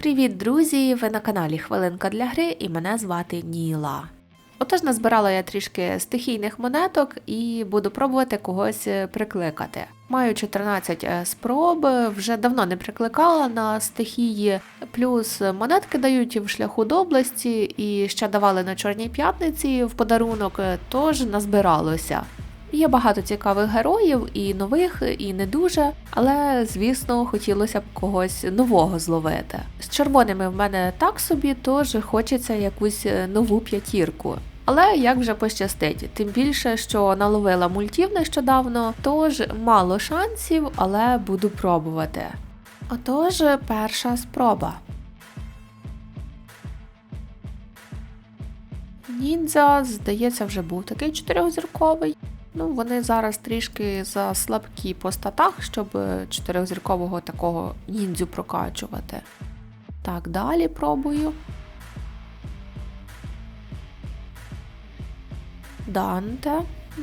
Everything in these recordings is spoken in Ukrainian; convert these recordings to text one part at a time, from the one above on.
Привіт, друзі! Ви на каналі Хвилинка для гри і мене звати Ніла. Отож, назбирала я трішки стихійних монеток і буду пробувати когось е, прикликати. Маю 14 е, спроб, вже давно не прикликала на стихії, плюс монетки дають в шляху до області і ще давали на Чорній п'ятниці в подарунок, е, тож назбиралося. Є багато цікавих героїв, і нових, і не дуже, але звісно хотілося б когось нового зловити. З червоними в мене так собі, тож хочеться якусь е, нову п'ятірку. Але як вже пощастить, тим більше, що наловила мультів нещодавно, тож мало шансів, але буду пробувати. Отож, перша спроба. Ніндзя, здається, вже був такий чотирьохзірковий. Ну, вони зараз трішки заслабкі по статах, щоб чотирьохзіркового такого ніндзю прокачувати. Так, далі пробую. Данте.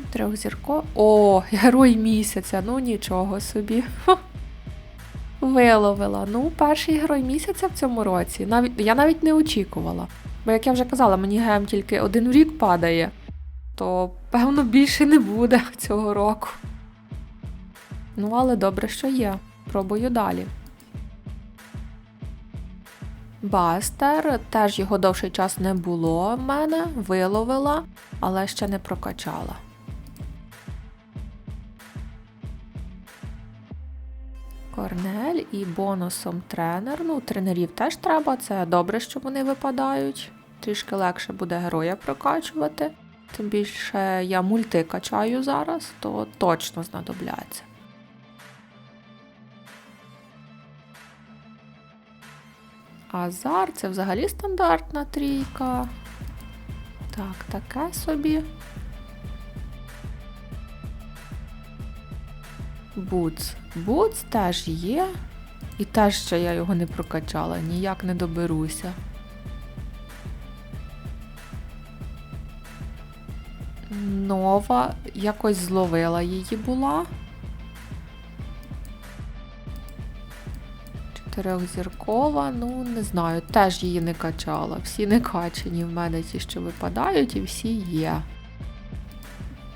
Трьохзірко. О, герой місяця, ну нічого собі. Виловила. Ну, перший герой місяця в цьому році. Навіть, я навіть не очікувала. Бо, як я вже казала, мені гем тільки один в рік падає то певно більше не буде цього року. Ну, але добре, що є. Пробую далі. Бастер, теж його довший час не було в мене, виловила, але ще не прокачала. Корнель і бонусом тренер. Ну, тренерів теж треба, це добре, що вони випадають. Трішки легше буде героя прокачувати. Тим більше я мульти качаю зараз, то точно знадобляться. Азар це взагалі стандартна трійка. Так, таке собі. Буц. Буц теж є. І теж ще я його не прокачала, ніяк не доберуся. Нова, якось зловила її була. Чотирьохзіркова, ну не знаю, теж її не качала. Всі не качені в мене ті, що випадають, і всі є.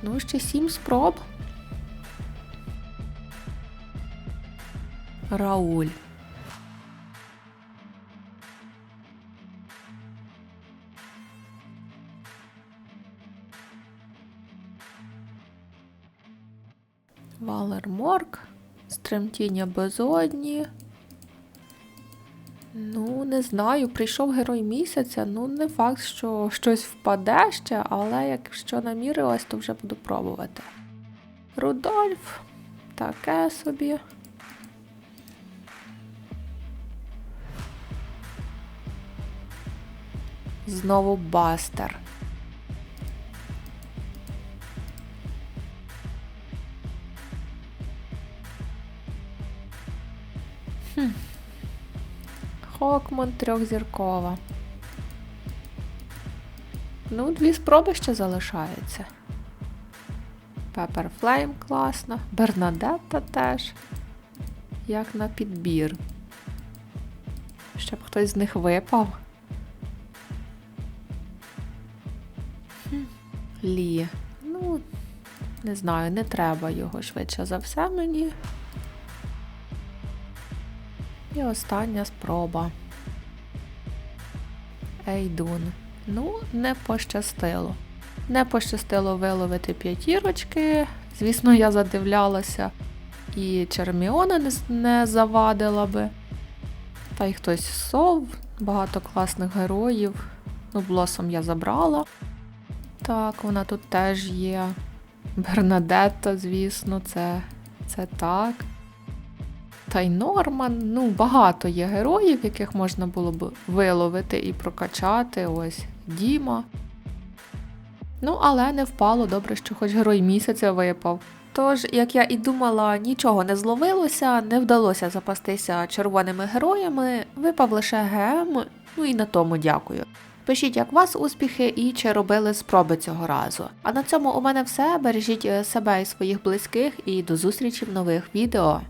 Ну, ще сім спроб. Рауль. Валер Морк, Стремтіння безодні. Ну, не знаю, прийшов герой місяця. Ну, не факт, що щось впаде ще, але якщо намірилась, то вже буду пробувати. Рудольф, таке собі. Знову бастер. Хокман трьохзіркова. Ну, дві спроби ще залишаються. Пепер Флейм класно. Бернадетта теж. Як на підбір. Щоб хтось з них випав. Лі. Ну, не знаю, не треба його швидше за все мені. І остання спроба. Ейдун. Ну, не пощастило. Не пощастило виловити п'ятірочки. Звісно, я задивлялася. І Черміона не, завадила би. Та й хтось сов, багато класних героїв. Ну, блосом я забрала. Так, вона тут теж є. Бернадетта, звісно, це, це так. Та й Норман, ну, багато є героїв, яких можна було б виловити і прокачати. Ось Діма. Ну, але не впало добре, що хоч герой місяця випав. Тож, як я і думала, нічого не зловилося, не вдалося запастися червоними героями, випав лише ГМ, ну і на тому дякую. Пишіть, як у вас успіхи і чи робили спроби цього разу. А на цьому у мене все. Бережіть е, себе і своїх близьких, і до зустрічі в нових відео.